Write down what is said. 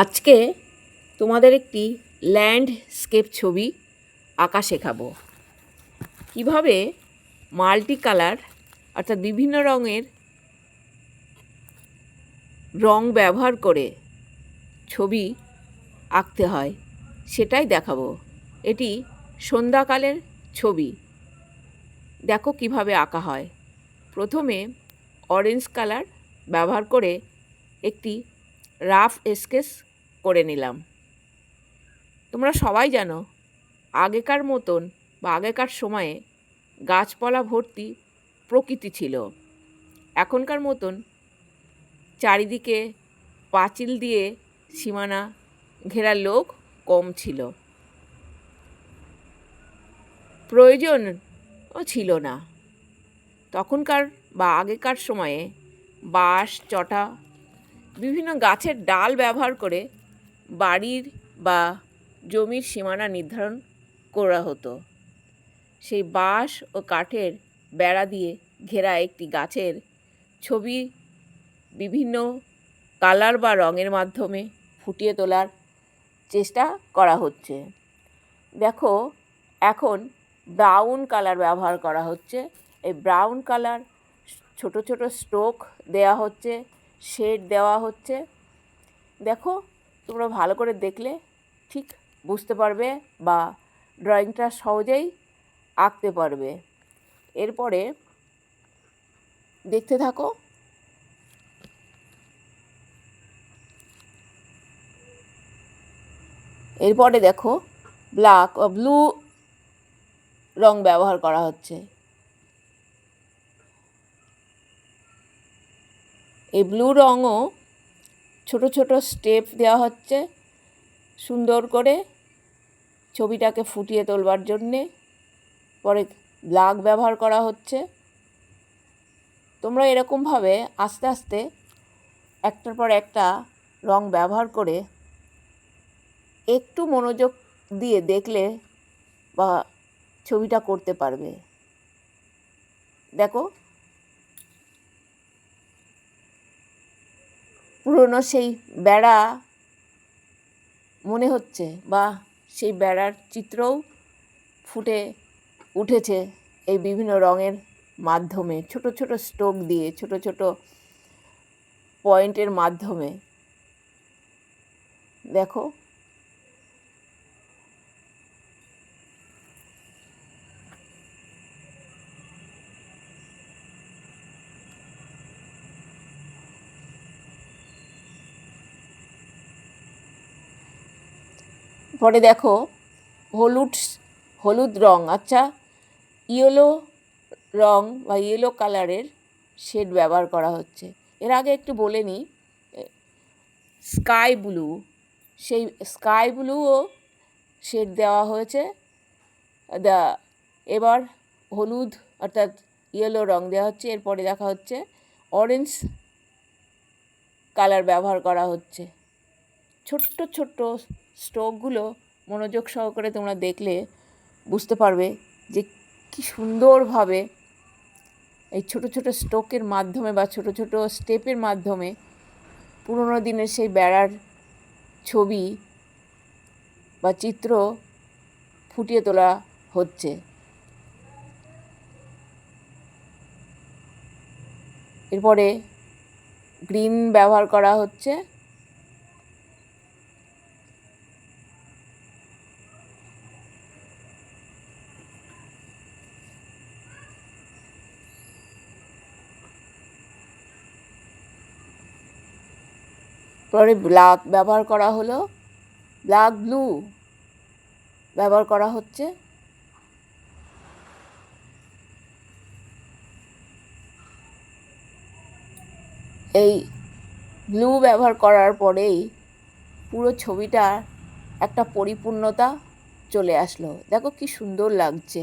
আজকে তোমাদের একটি ল্যান্ডস্কেপ ছবি আঁকা শেখাবো। কীভাবে মাল্টি কালার অর্থাৎ বিভিন্ন রঙের রং ব্যবহার করে ছবি আঁকতে হয়, সেটাই দেখাবো। এটি সন্ধ্যাকালের ছবি। দেখো কীভাবে আঁকা হয়। প্রথমে অরেঞ্জ কালার ব্যবহার করে একটি রাফ স্কেচ করে নিলাম। তোমরা সবাই জানো, আগেকার মতন বা আগেকার সময়ে গাছপালা ভর্তি প্রকৃতি ছিল। এখনকার মতন চারিদিকে পাঁচিল দিয়ে সীমানা ঘেরা লোক কম ছিল। প্রয়োজনও ছিল না। তখনকার বা আগেকার সময়ে বাঁশ, চটা, বিভিন্ন গাছের ডাল ব্যবহার করে বাড়ির বা জমির সীমানা নির্ধারণ করা হতো। সেই বাঁশ ও কাঠের বেড়া দিয়ে ঘেরা একটি গাছের ছবি বিভিন্ন কালার বা রঙের মাধ্যমে ফুটিয়ে তোলার চেষ্টা করা হচ্ছে। দেখো, এখন ব্রাউন কালার ব্যবহার করা হচ্ছে। এই ব্রাউন কালার ছোট ছোট স্ট্রোক দেওয়া হচ্ছে, শেড দেওয়া হচ্ছে। দেখো তোমরা ভালো করে দেখলে ঠিক বুঝতে পারবে বা ড্রয়িংটা সহজেই আঁকতে পারবে। এরপরে দেখতে থাকো। এরপরে দেখো ব্ল্যাক ব্লু রং ব্যবহার করা হচ্ছে। এই ব্লু রঙও ছোট ছোট স্টেপ দেওয়া হচ্ছে, সুন্দর করে ছবিটাকে ফুটিয়ে তোলবার জন্যে। পরে ব্ল্যাক ব্যবহার করা হচ্ছে। তোমরা এরকমভাবে আস্তে আস্তে একটার পর একটা রং ব্যবহার করে একটু মনোযোগ দিয়ে দেখলে বা ছবিটা করতে পারবে। দেখো পুরনো সেই বেড়া মনে হচ্ছে বা সেই বেড়ার চিত্রও ফুটে উঠেছে এই বিভিন্ন রঙের মাধ্যমে। ছোট ছোট স্টোক দিয়ে, ছোট ছোট পয়েন্টের মাধ্যমে। দেখো পরে দেখো, হলুদ হলুদ রং আচ্ছা ইয়েলো রং বা ইয়েলো কালারের শেড ব্যবহার করা হচ্ছে। এর আগে একটু বলে নিই স্কাই ব্লু, সেই স্কাই ব্লুও শেড দেওয়া হয়েছে। দা, এবার হলুদ অর্থাৎ ইয়েলো রং দেওয়া হচ্ছে, এরপরে দেখা হচ্ছে, অরেঞ্জ কালার ব্যবহার করা হচ্ছে। ছোট্ট ছোট্ট স্ট্রোকগুলো মনোযোগ সহকারে তোমরা দেখলে বুঝতে পারবে যে কী সুন্দরভাবে এই ছোট ছোট স্ট্রোকের মাধ্যমে বা ছোট ছোট স্টেপের মাধ্যমে পুরোনো দিনের সেই বেড়ার ছবি বা চিত্র ফুটিয়ে তোলা হচ্ছে। এরপরে গ্রিন ব্যবহার করা হচ্ছে। পরে ব্ল্যাক ব্যবহার করা হলো ব্ল্যাক ব্লু ব্যবহার করা হচ্ছে। এই ব্লু ব্যবহার করার পরেই পুরো ছবিটার একটা পরিপূর্ণতা চলে আসলো। দেখো কি সুন্দর লাগছে।